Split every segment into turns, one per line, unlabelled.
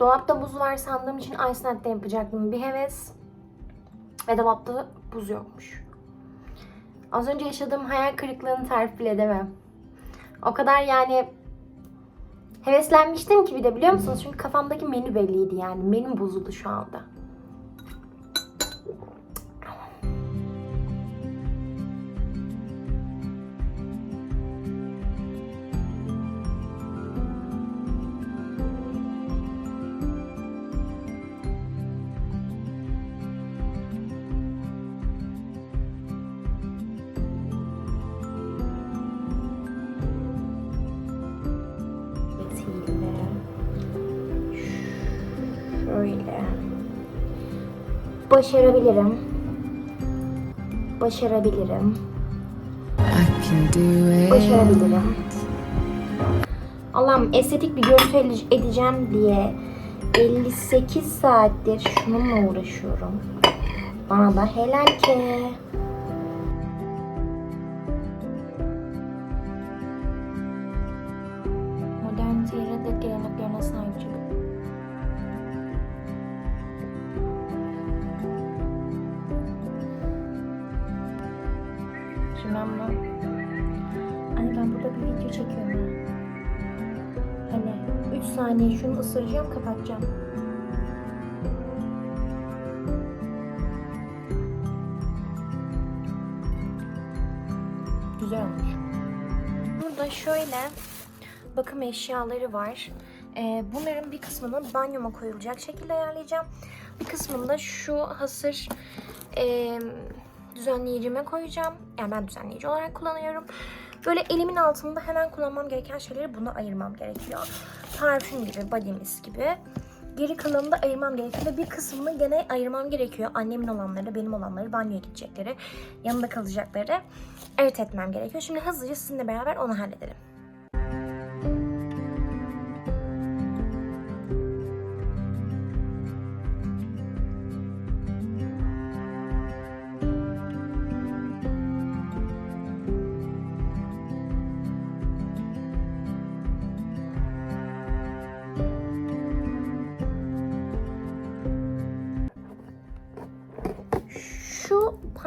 Dolapta buz var sandığım için ice latte yapacaktım. Bir heves. Ve dolapta buz yokmuş. Az önce yaşadığım hayal kırıklığını tarif bile edemem. O kadar yani heveslenmiştim ki bir de biliyor musunuz? Çünkü kafamdaki menü belliydi yani. Menüm bozuldu şu anda. Başarabilirim. Başarabilirim. Başarabilirim. Allah'ım estetik bir görüntü edeceğim diye 58 saattir şununla uğraşıyorum. Bana da helal ki. Saniye şunu ısıracağım kapatacağım. Güzel olmuş. Burada şöyle bakım eşyaları var. Ee, bunların bir kısmını banyoma koyulacak şekilde ayarlayacağım. Bir kısmını da şu hasır e, düzenleyicime koyacağım. Yani ben düzenleyici olarak kullanıyorum. Böyle elimin altında hemen kullanmam gereken şeyleri buna ayırmam gerekiyor. Parfüm gibi, body mist gibi. Geri kalanını da ayırmam gerekiyor ve bir kısmını gene ayırmam gerekiyor. Annemin olanları, benim olanları, banyoya gidecekleri, yanında kalacakları evet etmem gerekiyor. Şimdi hızlıca sizinle beraber onu halledelim.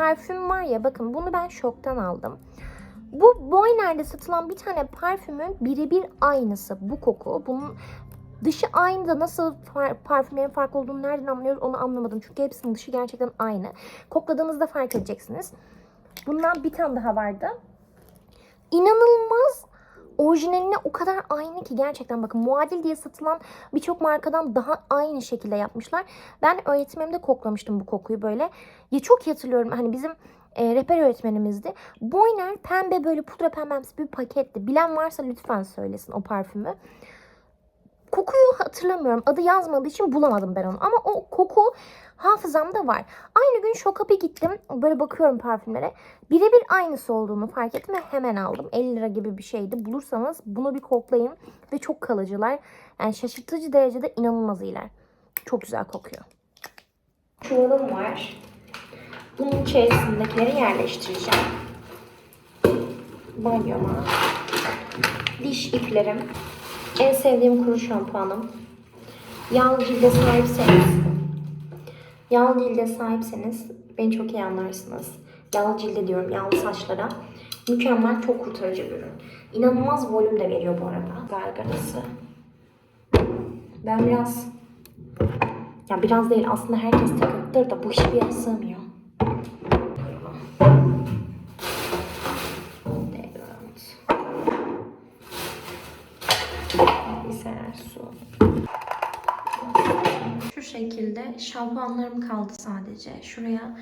Parfüm var ya bakın bunu ben şoktan aldım. Bu Boyner'de satılan bir tane parfümün birebir aynısı bu koku. Bunun dışı aynı da nasıl far- parfümlerin farklı olduğunu nereden anlıyoruz onu anlamadım. Çünkü hepsinin dışı gerçekten aynı. Kokladığınızda fark edeceksiniz. Bundan bir tane daha vardı. İnanılmaz orijinaline o kadar aynı ki gerçekten bakın muadil diye satılan birçok markadan daha aynı şekilde yapmışlar. Ben öğretmenimde koklamıştım bu kokuyu böyle. Ya çok hatırlıyorum hani bizim e, rehber öğretmenimizdi. Boyner pembe böyle pudra pembemsi bir paketti. Bilen varsa lütfen söylesin o parfümü. Kokuyu hatırlamıyorum. Adı yazmadığı için bulamadım ben onu. Ama o koku hafızamda var. Aynı gün Şokap'a gittim. Böyle bakıyorum parfümlere. Birebir aynısı olduğunu fark ettim ve hemen aldım. 50 lira gibi bir şeydi. Bulursanız bunu bir koklayın. Ve çok kalıcılar. Yani şaşırtıcı derecede inanılmaz iyiler. Çok güzel kokuyor. Çuvalım var. Bunun içerisindekileri yerleştireceğim. Banyoma. Diş iplerim. En sevdiğim kuru şampuanım. Yağlı cilde sahipseniz Yağlı cilde sahipseniz beni çok iyi anlarsınız. Yağlı cilde diyorum, yağlı saçlara. Mükemmel, çok kurtarıcı bir ürün. İnanılmaz volüm de veriyor bu arada. Gargarası. Ben biraz... Ya biraz değil, aslında herkes takıntıdır da bu hiçbir yere sığmıyor. Miseler su. Şu şekilde şampuanlarım kaldı sadece. Şuraya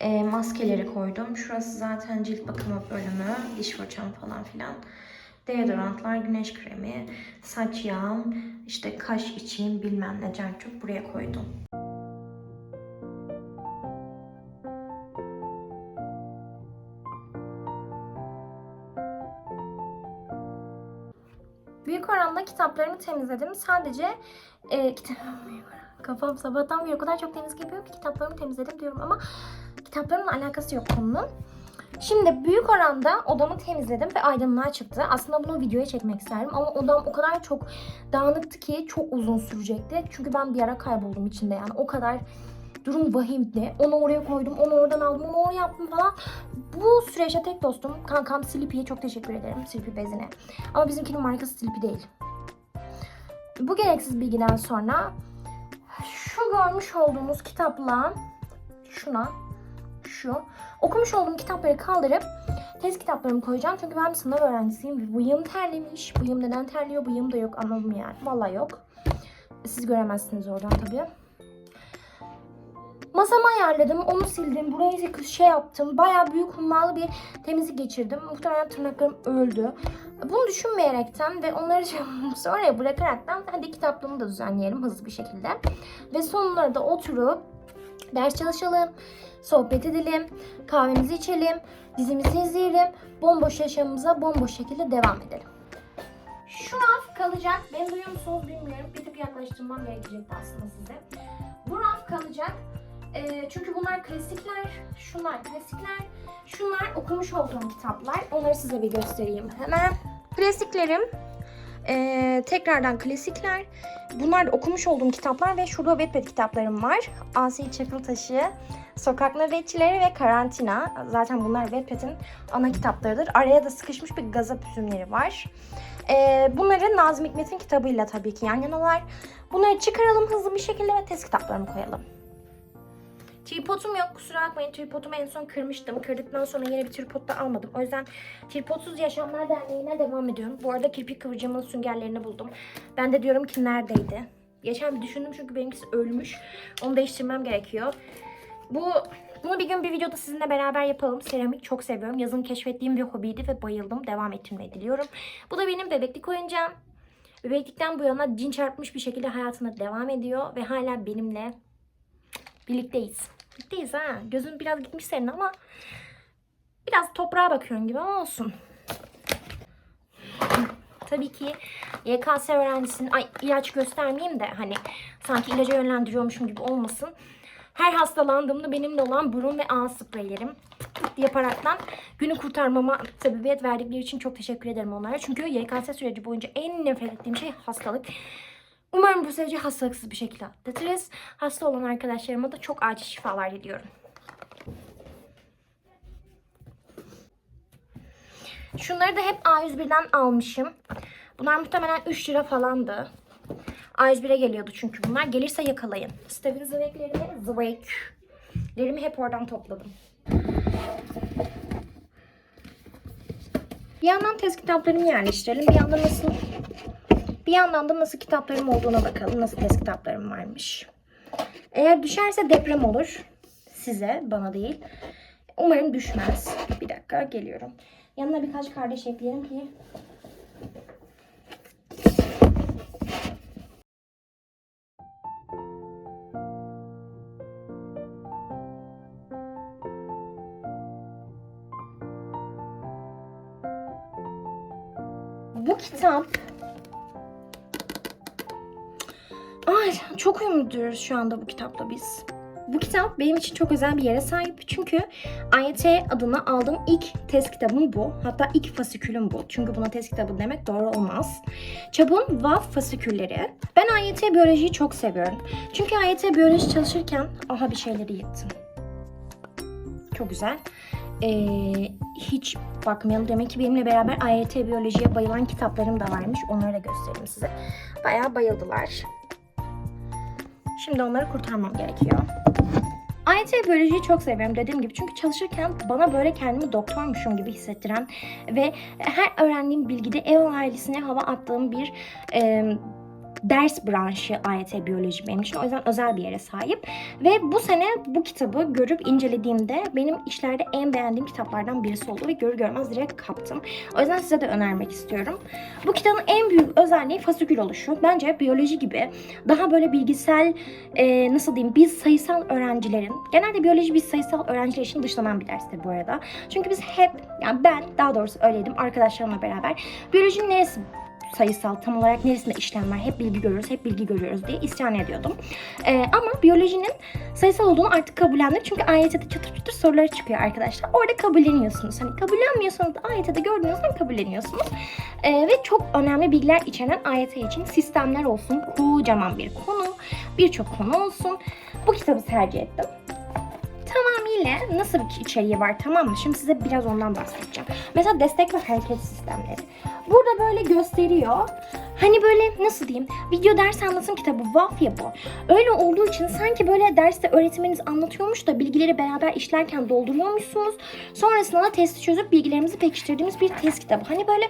e, maskeleri koydum. Şurası zaten cilt bakımı bölümü. Diş fırçam falan filan. Deodorantlar, güneş kremi, saç yağım, işte kaş içeyim bilmem ne çok buraya koydum. Kitaplarımı temizledim. Sadece e, kitap... Kafam sabahtan beri o kadar çok temiz yapıyor ki kitaplarımı temizledim diyorum ama kitaplarımla alakası yok konunun. Şimdi büyük oranda odamı temizledim ve aydınlığa çıktı. Aslında bunu videoya çekmek isterdim ama odam o kadar çok dağınıktı ki çok uzun sürecekti. Çünkü ben bir ara kayboldum içinde yani o kadar durum vahimdi. Onu oraya koydum, onu oradan aldım, onu oraya yaptım falan. Bu süreçte tek dostum kankam Sleepy'ye çok teşekkür ederim. Sleepy bezine. Ama bizimkinin markası Sleepy değil. Bu gereksiz bilgiden sonra şu görmüş olduğumuz kitapla şuna şu okumuş olduğum kitapları kaldırıp test kitaplarımı koyacağım. Çünkü ben sınav öğrencisiyim bıyığım terlemiş. Bıyığım neden terliyor? Bıyığım da yok anladım yani. Vallahi yok. Siz göremezsiniz oradan tabii. Masamı ayarladım, onu sildim, burayı şey yaptım. Bayağı büyük hummalı bir temizlik geçirdim. Muhtemelen tırnaklarım öldü. Bunu düşünmeyerekten ve onları sonra bırakaraktan hadi kitaplığımı da düzenleyelim hızlı bir şekilde. Ve sonunda da oturup ders çalışalım, sohbet edelim, kahvemizi içelim, dizimizi izleyelim, bomboş yaşamımıza bomboş şekilde devam edelim. Şu raf kalacak. Beni duyuyor musunuz bilmiyorum. Bir tık yaklaştırmam gerekecekti aslında size. Bu raf kalacak. Ee, çünkü bunlar klasikler, şunlar klasikler, şunlar okumuş olduğum kitaplar. Onları size bir göstereyim hemen. Klasiklerim, ee, tekrardan klasikler. Bunlar da okumuş olduğum kitaplar ve şurada Wattpad kitaplarım var. Asi Çakıltaşı, Sokak Nöbetçileri ve Karantina. Zaten bunlar Wattpad'in ana kitaplarıdır. Araya da sıkışmış bir gazap üzümleri var. Ee, bunları Nazım Hikmet'in kitabıyla tabii ki yan yanalar. Bunları çıkaralım hızlı bir şekilde ve test kitaplarımı koyalım. Tripodum yok kusura bakmayın tripodumu en son kırmıştım. Kırdıktan sonra yeni bir tripod da almadım. O yüzden Tripodsuz Yaşamlar Derneği'ne devam ediyorum. Bu arada kirpik kıvırcımın süngerlerini buldum. Ben de diyorum ki neredeydi? Geçen bir düşündüm çünkü benimkisi ölmüş. Onu değiştirmem gerekiyor. Bu bunu bir gün bir videoda sizinle beraber yapalım. Seramik çok seviyorum. Yazın keşfettiğim bir hobiydi ve bayıldım. Devam ettirmeyi diliyorum. Bu da benim bebeklik oyuncağım. Bebeklikten bu yana cin çarpmış bir şekilde hayatına devam ediyor ve hala benimle birlikteyiz. Birlikteyiz ha. Gözün biraz gitmiş senin ama biraz toprağa bakıyorsun gibi ama olsun. Tabii ki YKS öğrencisinin ay ilaç göstermeyeyim de hani sanki ilaca yönlendiriyormuşum gibi olmasın. Her hastalandığımda benimle olan burun ve ağız spreylerim yaparaktan günü kurtarmama sebebiyet verdikleri için çok teşekkür ederim onlara. Çünkü YKS süreci boyunca en nefret ettiğim şey hastalık. Umarım bu süreci hastalıksız bir şekilde atlatırız. Hasta olan arkadaşlarıma da çok acil şifalar diliyorum. Şunları da hep A101'den almışım. Bunlar muhtemelen 3 lira falandı. A101'e geliyordu çünkü bunlar. Gelirse yakalayın. Steven Zweig'lerimi, Zweig'lerimi hep oradan topladım. Bir yandan test kitaplarımı yerleştirelim. Bir yandan nasıl bir yandan da nasıl kitaplarım olduğuna bakalım. Nasıl test kitaplarım varmış. Eğer düşerse deprem olur. Size, bana değil. Umarım düşmez. Bir dakika geliyorum. Yanına birkaç kardeş ekleyelim ki Bu kitap Ay çok umutluyuz şu anda bu kitapla biz. Bu kitap benim için çok özel bir yere sahip. Çünkü AYT adına aldığım ilk test kitabım bu. Hatta ilk fasikülüm bu. Çünkü buna test kitabı demek doğru olmaz. Çabun VAF fasikülleri. Ben AYT biyolojiyi çok seviyorum. Çünkü AYT biyoloji çalışırken aha bir şeyleri yıktım. Çok güzel. Ee, hiç bakmayalım. Demek ki benimle beraber AYT biyolojiye bayılan kitaplarım da varmış. Onları da göstereyim size. Bayağı bayıldılar. Şimdi onları kurtarmam gerekiyor. AYT biyolojiyi çok seviyorum dediğim gibi. Çünkü çalışırken bana böyle kendimi doktormuşum gibi hissettiren ve her öğrendiğim bilgide ev ailesine hava attığım bir e, ders branşı AYT biyoloji benim için. O yüzden özel bir yere sahip. Ve bu sene bu kitabı görüp incelediğimde benim işlerde en beğendiğim kitaplardan birisi oldu ve görür görmez direkt kaptım. O yüzden size de önermek istiyorum. Bu kitabın en büyük özelliği fasikül oluşu. Bence biyoloji gibi daha böyle bilgisel e, nasıl diyeyim biz sayısal öğrencilerin genelde biyoloji biz sayısal öğrenciler için dışlanan bir derstir bu arada. Çünkü biz hep yani ben daha doğrusu öyleydim arkadaşlarımla beraber biyolojinin neresi sayısal tam olarak neresinde işlem var hep bilgi görüyoruz hep bilgi görüyoruz diye isyan ediyordum. Ee, ama biyolojinin sayısal olduğunu artık kabullendim. Çünkü AYT'de çatır çatır soruları çıkıyor arkadaşlar. Orada kabulleniyorsunuz. Hani kabullenmiyorsanız da AYT'de gördüğünüzden kabulleniyorsunuz. Ee, ve çok önemli bilgiler içeren AYT için sistemler olsun. Kocaman bir konu. Birçok konu olsun. Bu kitabı tercih ettim tamamıyla nasıl bir içeriği var tamam mı? Şimdi size biraz ondan bahsedeceğim. Mesela destek ve hareket sistemleri. Burada böyle gösteriyor. Hani böyle nasıl diyeyim? Video ders anlatım kitabı VAF ya bu. Öyle olduğu için sanki böyle derste öğretmeniniz anlatıyormuş da bilgileri beraber işlerken dolduruyormuşsunuz. Sonrasında da testi çözüp bilgilerimizi pekiştirdiğimiz bir test kitabı. Hani böyle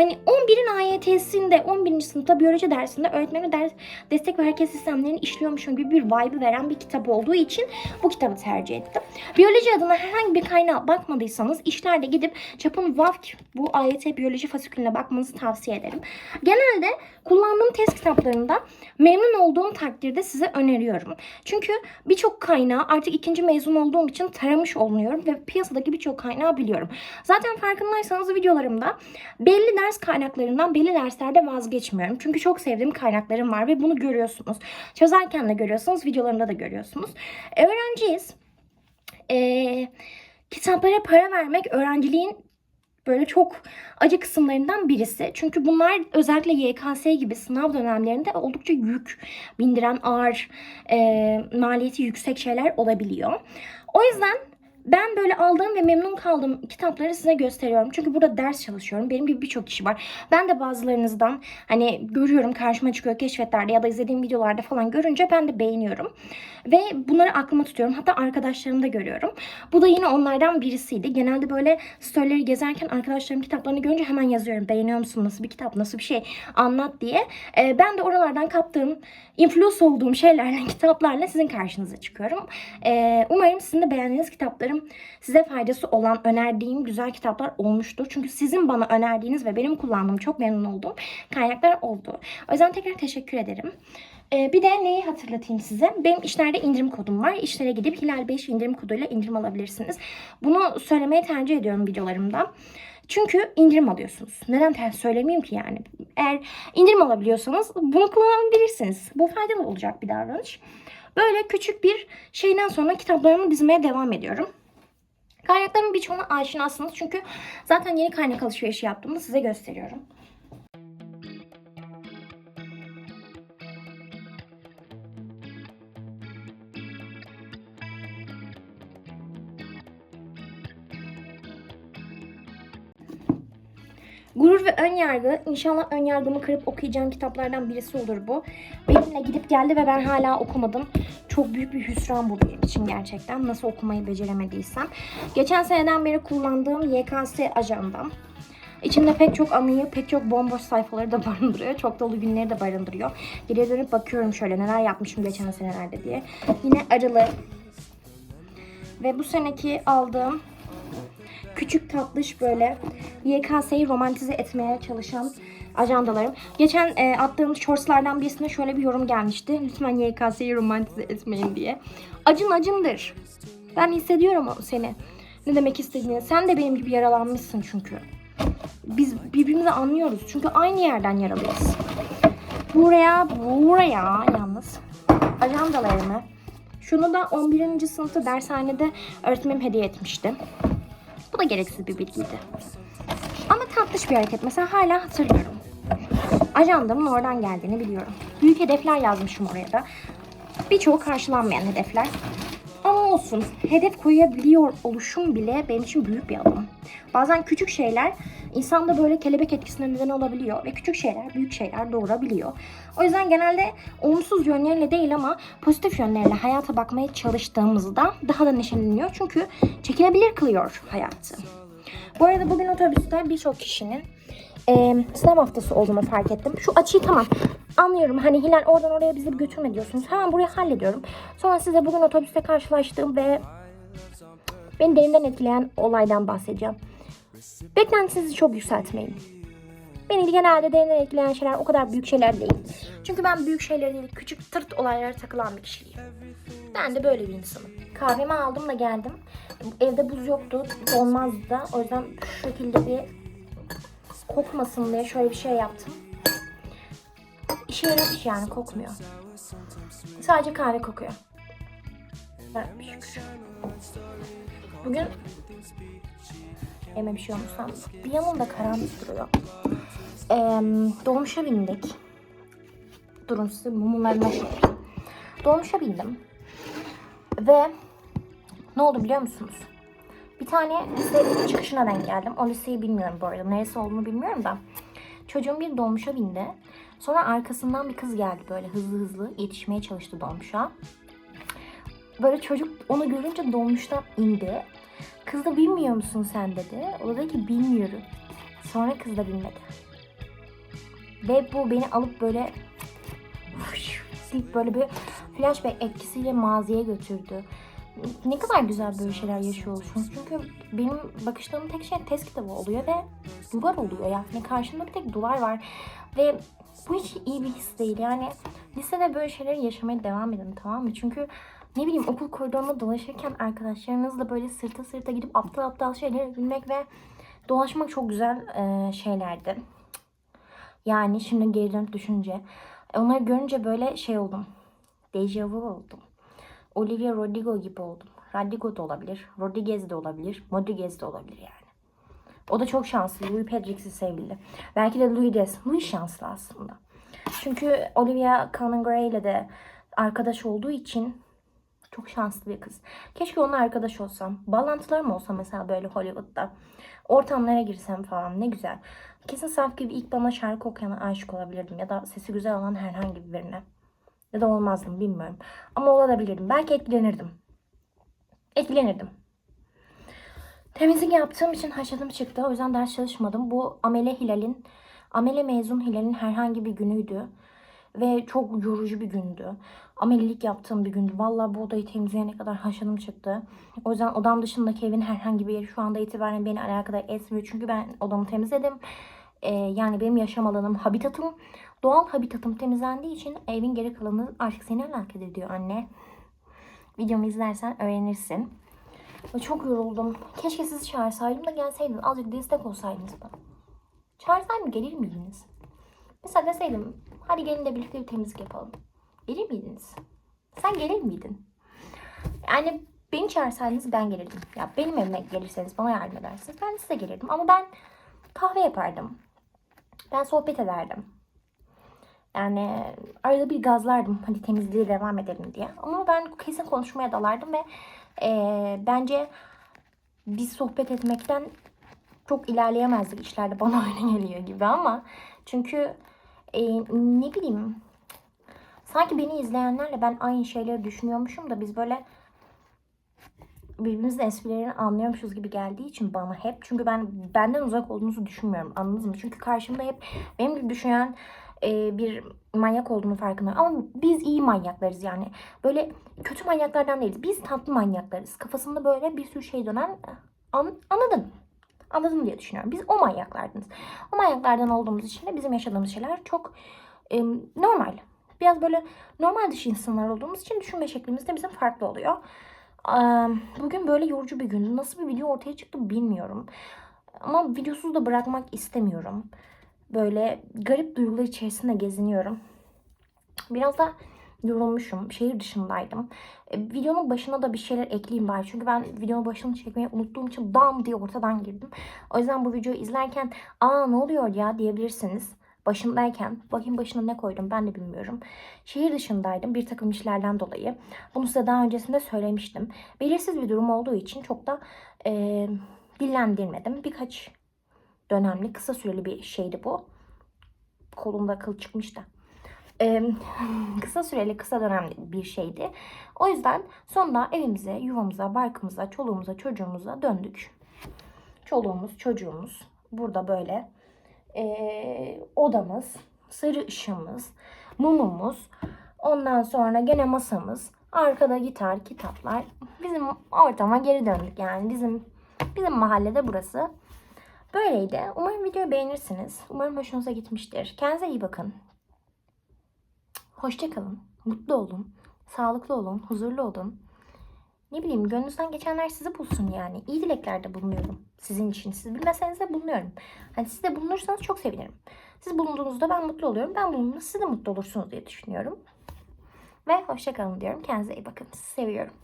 Hani 11'in AYT'sinde 11. sınıfta biyoloji dersinde öğretmeni ders destek ve hareket sistemlerini işliyormuşum gibi bir vibe veren bir kitap olduğu için bu kitabı tercih ettim. Biyoloji adına herhangi bir kaynağa bakmadıysanız işlerde gidip çapın VAFK bu AYT biyoloji fasikülüne bakmanızı tavsiye ederim. Genelde kullandığım test kitaplarında memnun olduğum takdirde size öneriyorum. Çünkü birçok kaynağı artık ikinci mezun olduğum için taramış olunuyorum ve piyasadaki birçok kaynağı biliyorum. Zaten farkındaysanız videolarımda belli ders kaynaklarından belli derslerde vazgeçmiyorum. Çünkü çok sevdiğim kaynaklarım var ve bunu görüyorsunuz. Çözerken de görüyorsunuz, videolarımda da görüyorsunuz. E, öğrenciyiz. E, kitaplara para vermek öğrenciliğin böyle çok acı kısımlarından birisi. Çünkü bunlar özellikle YKS gibi sınav dönemlerinde oldukça yük bindiren ağır, e, maliyeti yüksek şeyler olabiliyor. O yüzden ben böyle aldığım ve memnun kaldığım kitapları size gösteriyorum. Çünkü burada ders çalışıyorum. Benim gibi birçok kişi var. Ben de bazılarınızdan hani görüyorum karşıma çıkıyor keşfetlerde ya da izlediğim videolarda falan görünce ben de beğeniyorum. Ve bunları aklıma tutuyorum. Hatta arkadaşlarımda görüyorum. Bu da yine onlardan birisiydi. Genelde böyle storyleri gezerken arkadaşlarım kitaplarını görünce hemen yazıyorum. Beğeniyor musun? Nasıl bir kitap? Nasıl bir şey? Anlat diye. Ee, ben de oralardan kaptığım, influence olduğum şeylerle, kitaplarla sizin karşınıza çıkıyorum. Ee, umarım sizin de beğendiğiniz kitaplarım size faydası olan, önerdiğim güzel kitaplar olmuştur. Çünkü sizin bana önerdiğiniz ve benim kullandığım çok memnun olduğum kaynaklar oldu. O yüzden tekrar teşekkür ederim. Ee, bir de neyi hatırlatayım size? Benim işlerde indirim kodum var. İşlere gidip Hilal 5 indirim koduyla indirim alabilirsiniz. Bunu söylemeyi tercih ediyorum videolarımda. Çünkü indirim alıyorsunuz. Neden ters söylemeyeyim ki yani? Eğer indirim alabiliyorsanız bunu kullanabilirsiniz. Bu faydalı olacak bir davranış. Böyle küçük bir şeyden sonra kitaplarımı dizmeye devam ediyorum. Kaynakların birçoğuna aşinasınız. Çünkü zaten yeni kaynak alışverişi yaptığımda size gösteriyorum. Gurur ve ön yargı. İnşallah ön yargımı kırıp okuyacağım kitaplardan birisi olur bu. Benimle gidip geldi ve ben hala okumadım. Çok büyük bir hüsran bu benim için gerçekten. Nasıl okumayı beceremediysem. Geçen seneden beri kullandığım YKS ajandam. İçinde pek çok anıyı, pek çok bomboş sayfaları da barındırıyor. Çok dolu günleri de barındırıyor. Geriye dönüp bakıyorum şöyle neler yapmışım geçen senelerde diye. Yine arılı. Ve bu seneki aldığım küçük tatlış böyle YKS'yi romantize etmeye çalışan ajandalarım. Geçen e, attığım shortslardan birisine şöyle bir yorum gelmişti. Lütfen YKS'yi romantize etmeyin diye. Acın acındır. Ben hissediyorum seni. Ne demek istediğini. Sen de benim gibi yaralanmışsın çünkü. Biz birbirimizi anlıyoruz. Çünkü aynı yerden yaralıyız. Buraya, buraya yalnız ajandalarımı şunu da 11. sınıfta dershanede öğretmenim hediye etmişti. Bu da gereksiz bir bilgiydi. Ama tatlış bir hareket. Mesela hala hatırlıyorum. Ajandamın oradan geldiğini biliyorum. Büyük hedefler yazmışım oraya da. Birçoğu karşılanmayan hedefler. Ama olsun. Hedef koyabiliyor oluşum bile benim için büyük bir adım. Bazen küçük şeyler insanda böyle kelebek etkisine neden olabiliyor. Ve küçük şeyler büyük şeyler doğurabiliyor. O yüzden genelde olumsuz yönleriyle değil ama pozitif yönleriyle hayata bakmaya çalıştığımızda daha da neşeleniyor. Çünkü çekilebilir kılıyor hayatı. Bu arada bugün otobüste birçok kişinin e, sınav haftası olduğunu fark ettim. Şu açıyı tamam anlıyorum. Hani Hilal oradan oraya bizi götürme diyorsunuz. Hemen buraya hallediyorum. Sonra size bugün otobüste karşılaştığım ve beni derinden etkileyen olaydan bahsedeceğim. Beklentinizi çok yükseltmeyin. Beni genelde derinden etkileyen şeyler o kadar büyük şeyler değil. Çünkü ben büyük şeylere değil, küçük tırt olaylara takılan bir kişiyim. Ben de böyle bir insanım. Kahvemi aldım da geldim. Evde buz yoktu, olmazdı da. O yüzden şu şekilde bir kokmasın diye şöyle bir şey yaptım. İşe yaramış yani kokmuyor. Sadece kahve kokuyor. Bugün Eme bir şey olmuş sandım. Bir yanımda karanlık duruyor. Ee, dolmuşa bindik. Durun size mumlarına şöyle. Dolmuşa bindim. Ve ne oldu biliyor musunuz? Tane lise çıkışına denk geldim. O liseyi bilmiyorum bu arada. Neresi olduğunu bilmiyorum da. Çocuğum bir dolmuşa bindi. Sonra arkasından bir kız geldi böyle hızlı hızlı yetişmeye çalıştı dolmuşa. Böyle çocuk onu görünce dolmuştan indi. Kız da bilmiyor musun sen dedi. O da dedi ki bilmiyorum. Sonra kız da bilmedi. Ve bu beni alıp böyle deyip böyle bir flashback etkisiyle maziye götürdü. Ne kadar güzel böyle şeyler yaşıyor oluşunuz. Çünkü benim bakıştığım tek şey test kitabı oluyor ve duvar oluyor yani. Karşımda bir tek duvar var. Ve bu hiç iyi bir his değil. Yani lisede böyle şeyleri yaşamaya devam edin tamam mı? Çünkü ne bileyim okul koridorunda dolaşırken arkadaşlarınızla böyle sırta sırta gidip aptal aptal şeyleri bilmek ve dolaşmak çok güzel e, şeylerdi. Yani şimdi geri dönüp düşünce onları görünce böyle şey oldum. Dejavu oldum. Olivia Rodrigo gibi oldum. Rodrigo da olabilir. Rodriguez de olabilir. Rodriguez de olabilir yani. O da çok şanslı. Louis Pedricks'i sevgili. Belki de Louis Des. Louis şanslı aslında. Çünkü Olivia Conan Gray ile de arkadaş olduğu için çok şanslı bir kız. Keşke onunla arkadaş olsam. Bağlantılarım olsa mesela böyle Hollywood'da. Ortamlara girsem falan ne güzel. Kesin Saf gibi ilk bana şarkı okuyana aşık olabilirdim. Ya da sesi güzel olan herhangi birine. Ya da olmazdım bilmiyorum. Ama olabilirdim. Belki etkilenirdim. Etkilenirdim. Temizlik yaptığım için haşladım çıktı. O yüzden ders çalışmadım. Bu Amele Hilal'in, Amele mezun Hilal'in herhangi bir günüydü. Ve çok yorucu bir gündü. Amelilik yaptığım bir gündü. Vallahi bu odayı temizleyene kadar haşladım çıktı. O yüzden odam dışındaki evin herhangi bir yeri şu anda itibaren beni alakadar etmiyor. Çünkü ben odamı temizledim. Ee, yani benim yaşam alanım, habitatım, doğal habitatım temizlendiği için evin geri kalanı artık seni alakadar ediyor anne. Videomu izlersen öğrenirsin. Çok yoruldum. Keşke sizi çağırsaydım da gelseydiniz. Azıcık destek olsaydınız bana. Çağırsaydım gelir miydiniz? Mesela deseydim hadi gelin de birlikte bir temizlik yapalım. Gelir miydiniz? Sen gelir miydin? Yani beni çağırsaydınız ben gelirdim. Ya benim evime gelirseniz bana yardım edersiniz. Ben size gelirdim. Ama ben kahve yapardım. Ben sohbet ederdim. Yani arada bir gazlardım. Hadi temizliğe devam edelim diye. Ama ben kesin konuşmaya dalardım ve eee, bence biz sohbet etmekten çok ilerleyemezdik işlerde bana öyle geliyor gibi ama çünkü e, ne bileyim sanki beni izleyenlerle ben aynı şeyleri düşünüyormuşum da biz böyle birbirimizin esprilerini anlıyormuşuz gibi geldiği için bana hep çünkü ben benden uzak olduğunuzu düşünmüyorum anladınız mı? Çünkü karşımda hep benim gibi düşünen e, bir manyak olduğunu farkındayım. Ama biz iyi manyaklarız yani. Böyle kötü manyaklardan değiliz. Biz tatlı manyaklarız. Kafasında böyle bir sürü şey dönen an, anladın. Anladın diye düşünüyorum. Biz o manyaklardınız. O manyaklardan olduğumuz için de bizim yaşadığımız şeyler çok e, normal. Biraz böyle normal dışı insanlar olduğumuz için düşünme şeklimiz de bizim farklı oluyor. Eee, Bugün böyle yorucu bir gündü. Nasıl bir video ortaya çıktı bilmiyorum. Ama videosuz da bırakmak istemiyorum. Böyle garip duygular içerisinde geziniyorum. Biraz da yorulmuşum. Şehir dışındaydım. E, videonun başına da bir şeyler ekleyeyim bari. Çünkü ben videonun başını çekmeyi unuttuğum için bam diye ortadan girdim. O yüzden bu videoyu izlerken aa ne oluyor ya diyebilirsiniz. Başındayken, bakayım başına ne koydum ben de bilmiyorum. Şehir dışındaydım bir takım işlerden dolayı. Bunu size daha öncesinde söylemiştim. Belirsiz bir durum olduğu için çok da e, dillendirmedim. Birkaç dönemli kısa süreli bir şeydi bu. Kolumda kıl çıkmış da. Ee, kısa süreli kısa dönemli bir şeydi. O yüzden sonunda evimize, yuvamıza, barkımıza, çoluğumuza, çocuğumuza döndük. Çoluğumuz, çocuğumuz burada böyle ee, odamız, sarı ışığımız, mumumuz, ondan sonra gene masamız, arkada gitar, kitaplar. Bizim ortama geri döndük yani bizim bizim mahallede burası. Böyleydi. Umarım videoyu beğenirsiniz. Umarım hoşunuza gitmiştir. Kendinize iyi bakın. Hoşçakalın. Mutlu olun. Sağlıklı olun. Huzurlu olun. ne bileyim gönlünüzden geçenler sizi bulsun yani. İyi dileklerde bulunuyorum sizin için. Siz bilmeseniz de bulunuyorum. Hani siz de bulunursanız çok sevinirim. Siz bulunduğunuzda ben mutlu oluyorum. Ben bulunduğumda siz de mutlu olursunuz diye düşünüyorum. Ve hoşça kalın diyorum. Kendinize iyi bakın. Sizi seviyorum.